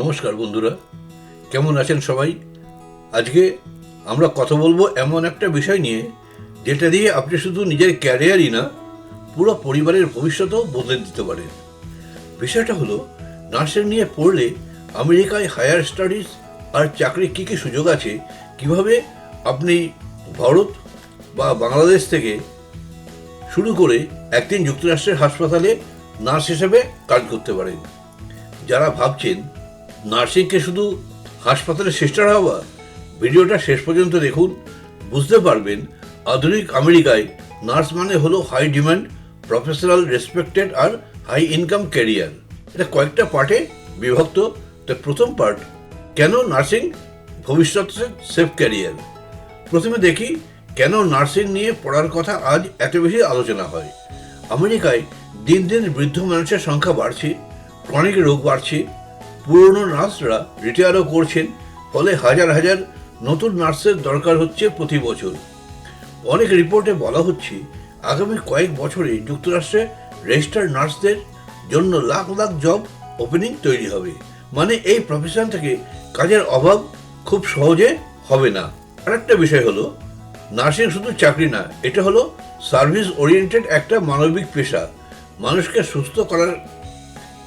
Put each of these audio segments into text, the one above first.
নমস্কার বন্ধুরা, কেমন আছেন সবাই? আজকে আমরা কথা বলব এমন একটা বিষয় নিয়ে, যেটা দিয়ে আপনি শুধু নিজের ক্যারিয়ারই না, পুরো পরিবারের ভবিষ্যতও বদলে দিতে পারেন। বিষয়টা হলো নার্সিং নিয়ে পড়লে আমেরিকায় হায়ার স্টাডিজ আর চাকরির কী কী সুযোগ আছে, কীভাবে আপনি ভারত বা বাংলাদেশ থেকে শুরু করে একদিন যুক্তরাষ্ট্রের হাসপাতালে নার্স হিসেবে কাজ করতে পারেন। যারা ভাবছেন, নার্সিংকে শুধু হাসপাতালে সিস্টার হওয়া, ভিডিওটা শেষ পর্যন্ত দেখুন, বুঝতে পারবেন আধুনিক আমেরিকায় নার্স মানে হলো হাই ডিমান্ড প্রফেশনাল রেসপেক্টেড আর হাই ইনকাম ক্যারিয়ার এটা কয়েকটা পার্টে বিভক্ত। তার প্রথম পার্ট, কেন নার্সিং ভবিষ্যতের সেফ ক্যারিয়ার প্রথমে দেখি, কেন নার্সিং নিয়ে পড়ার কথা আজ এত বেশি আলোচনা হয়। আমেরিকায় দিন দিন বৃদ্ধ মানুষের সংখ্যা বাড়ছে। ক্রনিক রোগ বাড়ছে। পুরনো নার্সরা রিটায়ারও করছেন, ফলে হাজার হাজার নতুন নার্সের দরকার হচ্ছে প্রতি বছর। অনেক রিপোর্টে বলা হচ্ছে, আগামী কয়েক বছরে যুক্তরাষ্ট্রে রেজিস্টার্ড নার্সদের জন্য লাখ লাখ জব ওপেনিং তৈরি হবে। মানে এই প্রফেশন থেকে কাজের অভাব খুব সহজে হবে না। আরেকটা বিষয় হলো, নার্সিং শুধু চাকরি না, এটা হলো সার্ভিস ওরিয়েন্টেড একটা মানবিক পেশা। মানুষকে সুস্থ করার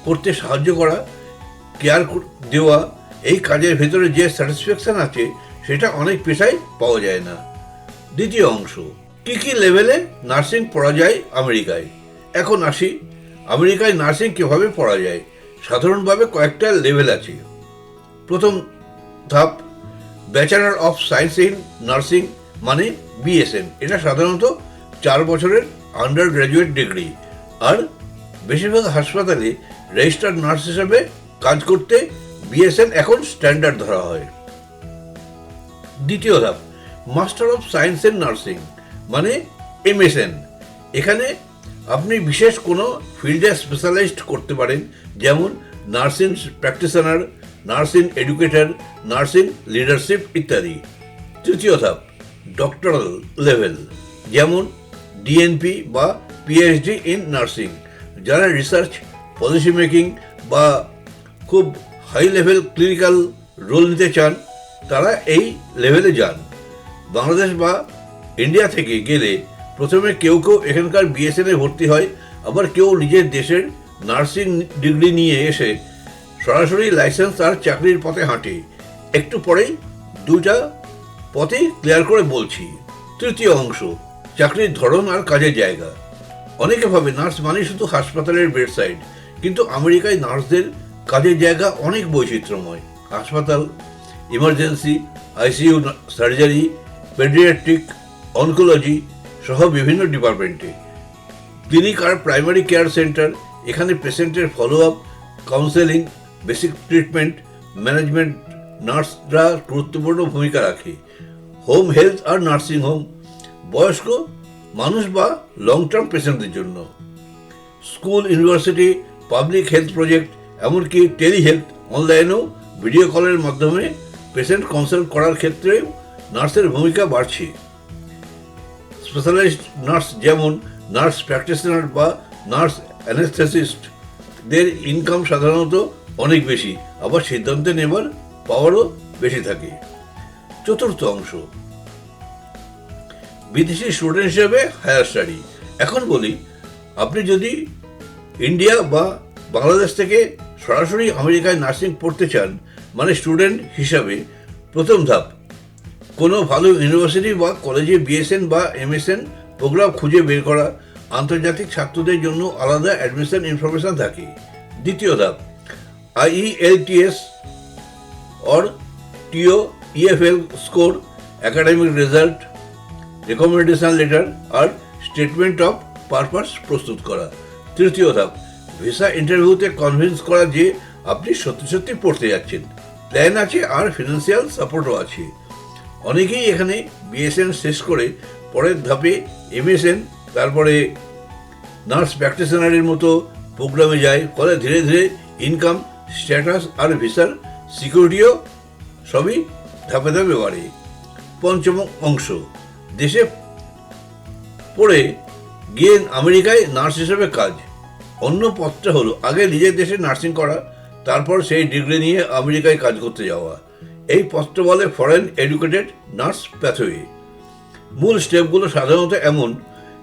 করতে সাহায্য করা কেয়ার দেওয়া, এই কাজের ভেতরে যে স্যাটিসফ্যাকশন আছে, সেটা অনেক পেশায় পাওয়া যায় না। দ্বিতীয় অংশ, কি কি লেভেলে নার্সিং পড়া যায় আমেরিকায়? এখন আসি, আমেরিকায় নার্সিং কীভাবে পড়া যায়? সাধারণভাবে কয়েকটা লেভেল আছে। প্রথম ধাপ bachelor of science in nursing মানে বিএসএন এটা সাধারণত চার বছরের আন্ডার গ্র্যাজুয়েট ডিগ্রি আর বেশিরভাগ হাসপাতালে রেজিস্টার্ড নার্স হিসেবে কাজ করতে বিএসএন এখন স্ট্যান্ডার্ড ধরা হয়। দ্বিতীয় ধাপ, master of science and nursing মানে এমএসএন। এখানে আপনি বিশেষ কোনো ফিল্ডে স্পেশালাইজড করতে পারেন, যেমন nursing practitioner, nursing educator, nursing leadership ইত্যাদি। তৃতীয় ধাপ, ডক্টরাল লেভেল, যেমন ডিএনপি বা পিএইচডি ইন নার্সিং, যারা রিসার্চ পলিসি মেকিং বা খুব হাই লেভেল ক্লিনিক্যাল রোল নিতে চান, তারা এই লেভেলে যান। বাংলাদেশ বা ইন্ডিয়া থেকে গেলে প্রথমে কেউ কেউ এখানকার বিএসএনে ভর্তি হয়, আবার কেউ নিজের দেশের নার্সিং ডিগ্রি নিয়ে এসে সরাসরি লাইসেন্স আর চাকরির পথে হাঁটে। একটু পরেই দুটা পথেই ক্লিয়ার করে বলছি। তৃতীয় অংশ, চাকরির ধরন আর কাজের জায়গা। অনেকে ভাবে নার্স মানে শুধু হাসপাতালের বেডসাইড কিন্তু আমেরিকায় নার্সদের কাজের জায়গা অনেক বৈচিত্র্যময়। হাসপাতাল, emergency, ICU surgery, paediatric, oncology সহ বিভিন্ন ডিপার্টমেন্টে। ক্লিনিক আর প্রাইমারি কেয়ার সেন্টার, এখানে পেশেন্টের follow up counselling, basic treatment, management, নার্সরা গুরুত্বপূর্ণ ভূমিকা রাখে। হোম হেলথ আর নার্সিং হোম, বয়স্ক মানুষ বা লং টার্ম পেশেন্টদের জন্য। School, university public health project এমনকি টেলি হেলথ অনলাইনেও ভিডিও কলের মাধ্যমে পেশেন্ট কনসাল্ট করার ক্ষেত্রে নার্সের ভূমিকা বাড়ছে। স্পেশালাইজড নার্স যেমন নার্স প্র্যাকটিশনার বা নার্স অ্যানেস্থেসিস্ট দের ইনকাম সাধারণত অনেক বেশি, আবার সিদ্ধান্ত নেবার পাওয়ারও বেশি থাকে। চতুর্থ অংশ, বিদেশি স্টুডেন্ট হিসেবে হায়ার স্টাডি এখন বলি, আপনি যদি ইন্ডিয়া বা বাংলাদেশ থেকে সরাসরি আমেরিকায় নার্সিং পড়তে চান মানে স্টুডেন্ট হিসাবে প্রথম ধাপ। কোনো ভালো ইউনিভার্সিটি বা কলেজে বিএসএন বা এমএসএন প্রোগ্রাম খুঁজে বের করা আন্তর্জাতিক ছাত্রদের জন্য আলাদা অ্যাডমিশন ইনফরমেশন থাকে। দ্বিতীয় ধাপ, IELTS or TOEFL score, academic result, recommendation letter R statement of purpose প্রস্তুত করা। তৃতীয় ধাপ, ভিসা ইন্টারভিউতে কনভিন্স করা যে আপনি সত্যি সত্যি পড়তে যাচ্ছেন। প্ল্যান আছে আর ফিনান্সিয়াল সাপোর্টও আছে। অনেকেই এখানে বিএসএন শেষ করে পরের ধাপে এমএসএন তারপরে নার্স প্র্যাকটিশনারের মতো প্রোগ্রামে যায়, ফলে ধীরে ধীরে ইনকাম স্ট্যাটাস আর ভিসার সিকিউরিটিও সবই ধাপে ধাপে বাড়ে। পঞ্চম অংশ, দেশে পড়ে গিয়ে আমেরিকায় নার্স হিসেবে কাজ। অন্য পথটা হলো আগে নিজের দেশে নার্সিং করা, তারপর সেই ডিগ্রি নিয়ে আমেরিকায় কাজ করতে যাওয়া। এই পথটা বলে ফরেন এডুকেটেড নার্স প্যাথওয়ে মূল স্টেপগুলো সাধারণত এমন,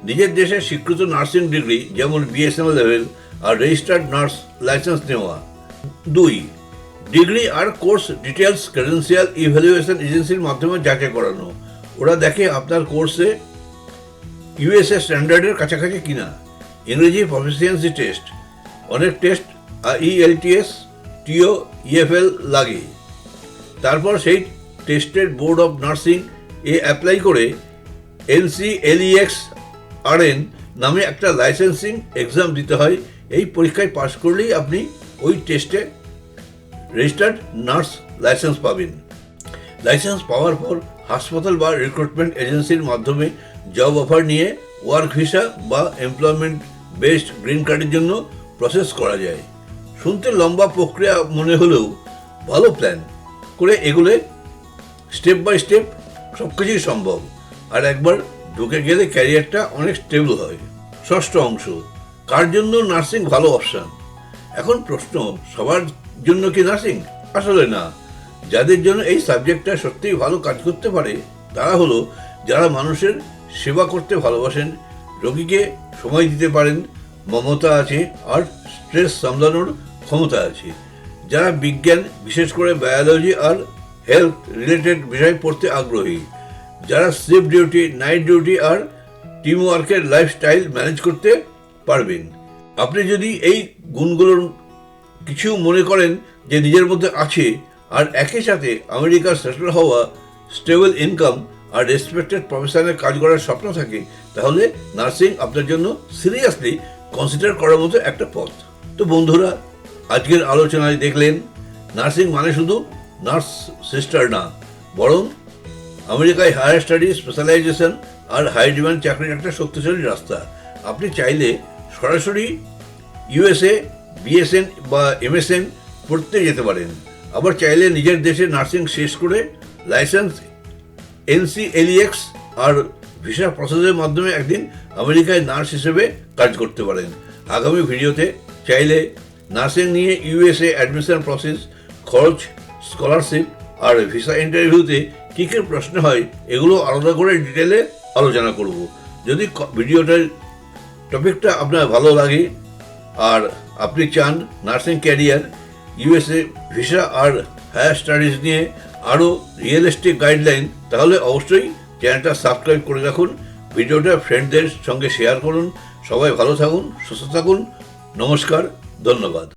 নিজের দেশে স্বীকৃত নার্সিং ডিগ্রি যেমন বিএসএম লেভেল আর রেজিস্টার্ড নার্স লাইসেন্স নেওয়া। দুই ডিগ্রি আর কোর্স ডিটেলস ক্রেডেন্সিয়াল ইভ্যালুয়েশন এজেন্সির মাধ্যমে যাচাই করানো। ওরা দেখে আপনার কোর্সে ইউএসএ স্ট্যান্ডার্ডের কাছাকাছি কিনা। ইংরেজি প্রফিসিয়েন্সি টেস্ট। অনেক টেস্ট ইএলটিএস টিও, ইএফএল লাগে। তারপর সেই টেস্টের বোর্ড অফ নার্সিং এ অ্যাপ্লাই করে এনসিএলইএক্স আরএন নামে একটা লাইসেন্সিং এক্সাম দিতে হয়। এই পরীক্ষায় পাশ করলেই আপনি ওই টেস্টে রেজিস্টার্ড নার্স লাইসেন্স পাবেন। লাইসেন্স পাওয়ার পর হাসপাতাল বা রিক্রুটমেন্ট এজেন্সির মাধ্যমে জব অফার নিয়ে ওয়ার্ক ভিসা বা এমপ্লয়মেন্ট বেসড গ্রিন কার্ডের জন্য প্রসেস করা যায়। শুনতে লম্বা প্রক্রিয়া মনে হলেও ভালো প্ল্যান করে এগুলো স্টেপ বাই স্টেপ সব কিছুই সম্ভব। আর একবার ঢুকে গেলে ক্যারিয়ারটা অনেক স্টেবল হয়। ষষ্ঠ অংশ, কার জন্য নার্সিং ভালো অপশান এখন প্রশ্ন, সবার জন্য কি নার্সিং আসলে না। যাদের জন্য এই সাবজেক্টটা সত্যিই ভালো কাজ করতে পারে, তারা হলো যারা মানুষের সেবা করতে ভালোবাসেন রোগীকে সময় দিতে পারেন, মমতা আছে আর স্ট্রেস সামলানোর ক্ষমতা আছে। যারা বিজ্ঞান, বিশেষ করে বায়োলজি আর হেলথ রিলেটেড বিষয় পড়তে আগ্রহী, যারা শিফট ডিউটি, নাইট ডিউটি আর টিম ওয়ার্কের লাইফস্টাইল ম্যানেজ করতে পারবেন। আপনি যদি এই গুণগুলোর কিছু মনে করেন যে নিজের মধ্যে আছে, আর একই সাথে আমেরিকার সেটেল হওয়া স্টেবল ইনকাম আর রেসপেক্টেড প্রফেশনে কাজ করার স্বপ্ন থাকে, তাহলে নার্সিং আপনার জন্য সিরিয়াসলি কনসিডার করার মতো একটা পথ। তো বন্ধুরা, আজকের আলোচনায় দেখলেন নার্সিং মানে শুধু নার্স সিস্টার না, বরং আমেরিকায় হায়ার স্টাডি স্পেশালাইজেশন আর হাই ডিমান্ড চাকরির একটা শক্তিশালী রাস্তা। আপনি চাইলে সরাসরি ইউএসএ বিএসএন বা এমএসএন পড়তে যেতে পারেন। আবার চাইলে নিজের দেশে নার্সিং শেষ করে লাইসেন্স এনসিএলইএক্স আর ভিসা প্রসেসের মাধ্যমে একদিন আমেরিকায় নার্স হিসেবে কাজ করতে পারেন। আগামী ভিডিওতে চাইলে নার্সিং নিয়ে ইউএসএ অ্যাডমিশন প্রসেস খরচ স্কলারশিপ আর ভিসা ইন্টারভিউতে কী কী প্রশ্ন হয় এগুলো আলাদা করে ডিটেলে আলোচনা করব। যদি ভিডিওটার টপিকটা আপনার ভালো লাগে আর আপনি চান নার্সিং ক্যারিয়ার, ইউএসএ ভিসা আর হায়ার স্টাডিজ নিয়ে আরও রিয়েলিস্টিক গাইডলাইন তাহলে অবশ্যই চ্যানেলটা সাবস্ক্রাইব করে রাখুন, ভিডিওটা ফ্রেন্ডদের সঙ্গে শেয়ার করুন, সবাই ভালো থাকুন, সুস্থ থাকুন, নমস্কার, ধন্যবাদ।